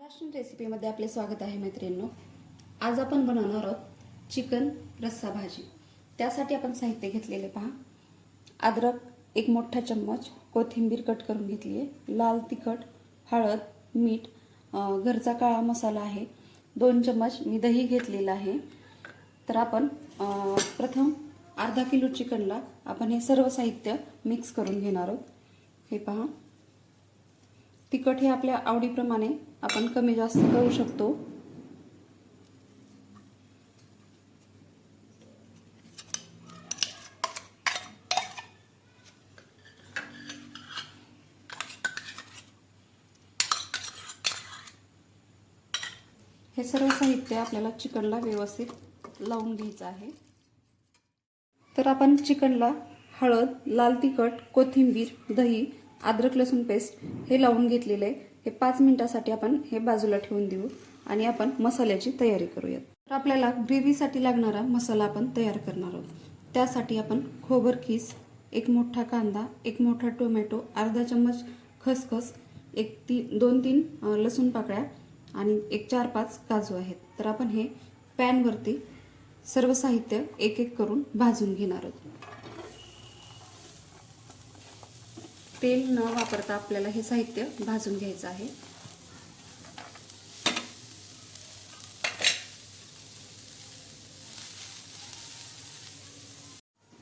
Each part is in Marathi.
फॅशन रेसिपीमध्ये आपले स्वागत आहे मैत्रिणींनो. आज आपण बनवणार आहोत चिकन रस्सा भाजी. त्यासाठी आपण साहित्य घेतलेले पहा. अद्रक एक मोठा चम्मच कोथिंबीर कट करून घेतली आहे. लाल तिखट हळद मीठ घरचा काळा मसाला आहे. दोन चम्मच मी दही घेतलेलं आहे. तर आपण प्रथम अर्धा किलो चिकनला आपण हे सर्व साहित्य मिक्स करून घेणार आहोत. हे पहा. तिखट हे आपल्या आवडीप्रमाणे आपण कमी जास्त करू शकतो. हे सर्व साहित्य आपल्याला चिकनला व्यवस्थित लावून घ्यायचं आहे. तर आपण चिकनला हळद लाल तिखट कोथिंबीर दही अद्रक लसूण पेस्ट हे लावून घेतलेलं आहे. हे पाच मिनिटासाठी आपण हे बाजूला ठेवून देऊ आणि आपण मसाल्याची तयारी करूयात. तर आपल्याला ग्रेव्हीसाठी लागणारा मसाला आपण तयार करणार आहोत. त्यासाठी आपण खोबर खीस एक मोठा कांदा एक मोठा टोमॅटो अर्धा चम्मच खसखस एक ती दोन तीन लसूण पाकळ्या आणि एक चार पाच काजू आहेत. तर आपण हे पॅनवरती सर्व साहित्य एक एक करून भाजून घेणार आहोत. तेल न वापरता आपल्याला हे साहित्य भाजून घ्यायचं आहे.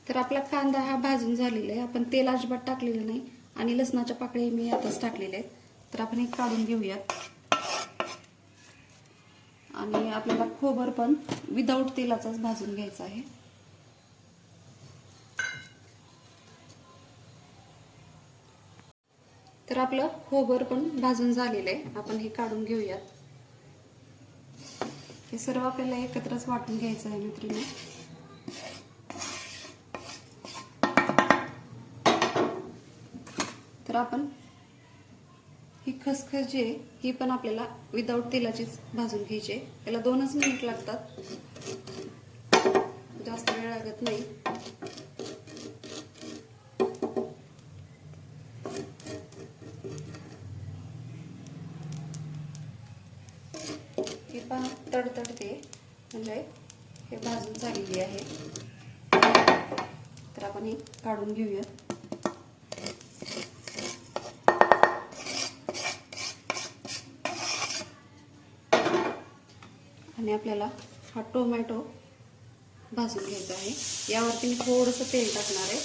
तर आपला कांदा हा भाजून झालेला आहे. आपण तेल अजिबात टाकलेलं नाही आणि लसणाच्या पाकळ्या मी आताच टाकलेल्या आहेत. तर आपण हे काढून घेऊयात. आणि आपल्याला खोबर पण विदाऊट तेलाचाच भाजून घ्यायचा आहे. तर आपलं हो खोबर पण भाजून झालेलं आहे. आपण हे काढून घेऊयात. हे सर्व आपल्याला एकत्रच वाटून घ्यायचं आहे मैत्रिणी तर आपण ही खसखस जी आहे ही पण आपल्याला विदाऊट तेलाचीच भाजून घ्यायची आहे. याला दोनच मिनिट लागतात. जास्त वेळ लागत नाही. तडतडते. म्हणजे हे भाजून झालेली आहे. तर आपण हे काढून घेऊयात आणि आपल्याला हा टोमॅटो भाजून घ्यायचा आहे. यावरती मी थोडंसं तेल टाकणार आहे.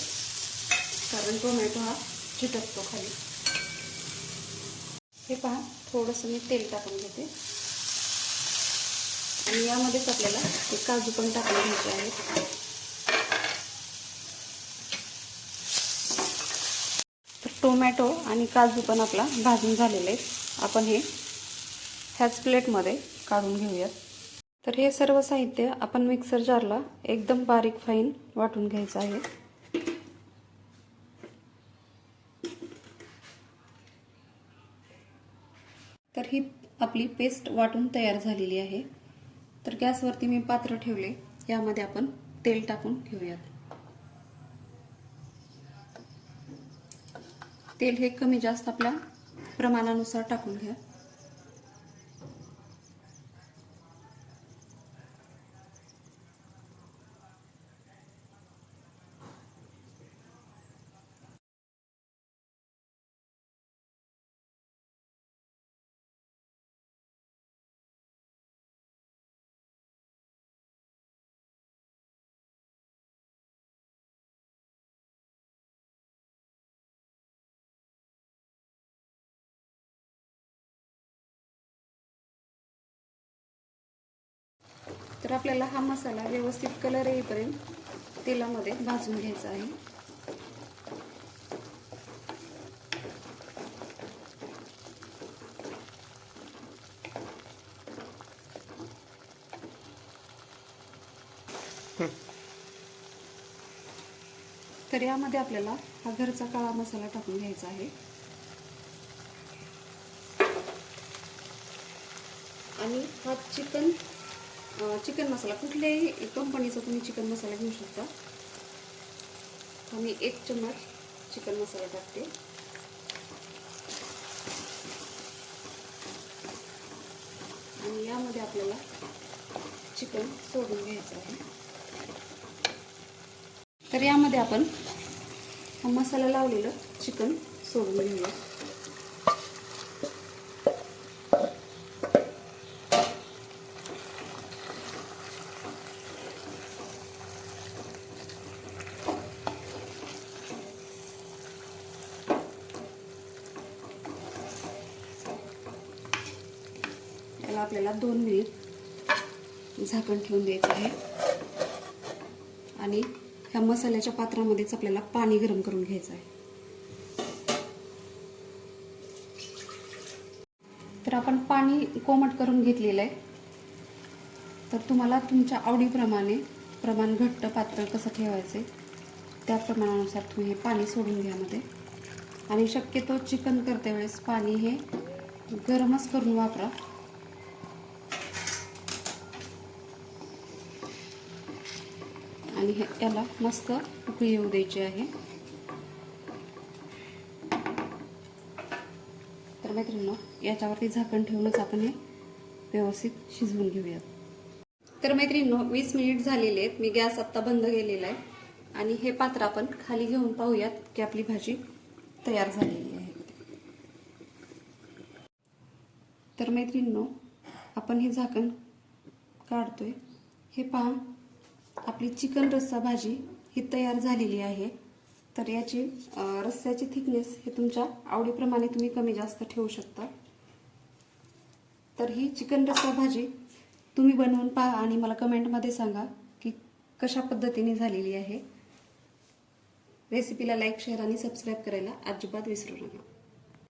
कारण टोमॅटो हा चिटकतो खाली. हे पहा थोडंसं मी तेल टाकून घेते. आणि यामध्येच आपल्याला हे काजू पण टाकले घ्यायचे आहेत तर टोमॅटो आणि काजू पण आपला भाजून झालेले आहेत. आपण हे ह्याच प्लेटमध्ये काढून घेऊयात. तर हे सर्व साहित्य आपण मिक्सर जारला एकदम बारीक फाईन वाटून घ्यायचं आहे. तर ही आपली पेस्ट वाटून तयार झालेली आहे. तर गॅसवरती मी पात्र ठेवले. यामध्ये आपण तेल टाकून घेऊयात. तेल हे कमी जास्त आपल्या प्रमाणानुसार टाकून घ्या. तर आपल्याला हा मसाला व्यवस्थित कलर येईपर्यंत तेलामध्ये भाजून घ्यायचा आहे. तर यामध्ये आपल्याला हा घरचा काळा मसाला टाकून घ्यायचा आहे. आणि हा चिकन चिकन मसाला कुठल्याही कंपनीचा तुम्ही चिकन मसाला घेऊ शकता. मी एक चम्मच चिकन मसाला टाकते. आणि यामध्ये आपल्याला चिकन सोडून घ्यायचं आहे. तर यामध्ये आपण मसाला लावलेलं चिकन सोडून घेऊया. त्याला आपल्याला दोन मिनिट झाकण ठेवून द्यायचं आहे. आणि ह्या मसाल्याच्या पात्रामध्येच आपल्याला पाणी गरम करून घ्यायचं आहे. तर आपण पाणी कोमट करून घेतलेलं आहे. तर तुम्हाला तुमच्या आवडीप्रमाणे प्रमाण घट्ट पातळ कसं ठेवायचं त्या प्रमाणानुसार तुम्ही हे पाणी सोडून घ्या मध्ये. आणि शक्यतो चिकन करते वेळेस पाणी हे गरमच करून वापरा. आणि हे याला मस्त उकळी येऊ द्यायची आहे. तर मैत्रिणींनो याच्यावरती झाकण ठेवूनच आपण हे व्यवस्थित शिजवून घेऊयात. तर मैत्रिणींनो वीस मिनिट झालेले आहेत. मी गॅस आत्ता बंद केलेला आहे. आणि हे पात्र आपण खाली घेऊन पाहूयात की आपली भाजी तयार झालेली आहे. तर मैत्रिणींनो आपण हे झाकण काढतोय. हे पहा. आपली चिकन रस्सा भाजी ही तयार झालेली आहे. तर याची रस्स्याची थिकनेस हे तुमच्या आवडीप्रमाणे तुम्ही कमी जास्त ठेवू शकता. तर ही चिकन रस्सा भाजी तुम्ही बनवून पहा आणि मला कमेंटमध्ये सांगा की कशा पद्धतीने झालेली आहे. रेसिपीला लाईक शेअर आणि सबस्क्राईब करायला अजिबात विसरू नका.